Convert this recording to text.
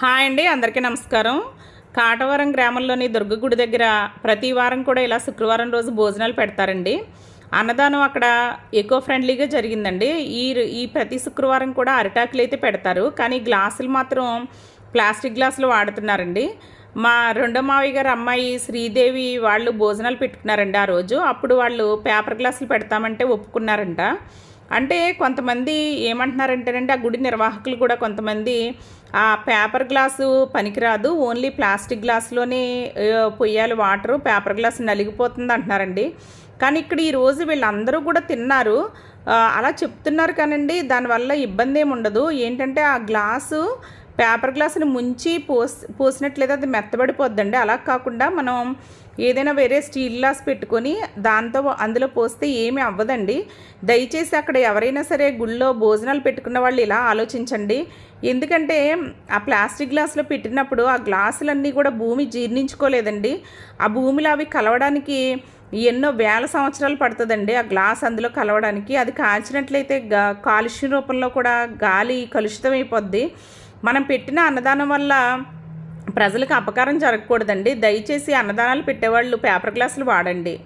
Hi అండి అందరికీ నమస్కారం. కాటవరం గ్రామంలోని దుర్గగుడి దగ్గర ప్రతి వారం కూడా ఇలా శుక్రవారం రోజు భోజనాలు పెడతారండి. అన్నదానం అక్కడ ఎకో ఫ్రెండ్లీగా జరిగిందండి. ఈ ఈ ప్రతి శుక్రవారం కూడా అరిటాకులు అయితే పెడతారు. కానీ గ్లాసులు మాత్రం ప్లాస్టిక్ గ్లాసులు వాడుతున్నారండి. మా రెండో మావయ్య గారు అమ్మాయి శ్రీదేవి వాళ్ళు భోజనాలు పెట్టుకున్నారండి ఆ రోజు. అప్పుడు వాళ్ళు పేపర్ గ్లాసులు పెడతామంటే ఒప్పుకున్నారంట. అంటే కొంతమంది ఏమంటున్నారంటేనంటే ఆ గుడి నిర్వాహకులు కూడా కొంతమంది ఆ పేపర్ గ్లాసు పనికిరాదు ఓన్లీ ప్లాస్టిక్ గ్లాసులోనే పొయ్యాలి వాటరు పేపర్ గ్లాస్ నలిగిపోతుంది అంటున్నారండి. కానీ ఇక్కడ ఈరోజు వీళ్ళందరూ కూడా తిన్నారు. అలా చెప్తున్నారు కానండి దానివల్ల ఇబ్బంది ఏమి ఉండదు ఏంటంటే ఆ గ్లాసు పేపర్ గ్లాసుని ముంచి పోస్ పోసినట్లయితే అది మెత్తబడిపోద్దండి. అలా కాకుండా మనం ఏదైనా వేరే స్టీల్ గ్లాస్ పెట్టుకొని దాంతో అందులో పోస్తే ఏమి అవ్వదండి. దయచేసి అక్కడ ఎవరైనా సరే గుళ్ళో భోజనాలు పెట్టుకున్న వాళ్ళు ఇలా ఆలోచించండి. ఎందుకంటే ఆ ప్లాస్టిక్ గ్లాసులో పెట్టినప్పుడు ఆ గ్లాసులన్నీ కూడా భూమి జీర్ణించుకోలేదండి. ఆ భూమిలో అవి కలవడానికి ఎన్నో వేల సంవత్సరాలు పడుతుందండి ఆ గ్లాస్ అందులో కలవడానికి. అది కాల్చినట్లయితే కాలుష్య రూపంలో కూడా గాలి కలుషితం అయిపోద్ది మనం పెట్టిన అన్నదానం వల్ల ప్రజలకు అపకారం జరగకూడదండి. దయచేసి అన్నదానాలు పెట్టేవాళ్ళు పేపర్ గ్లాసులు వాడండి.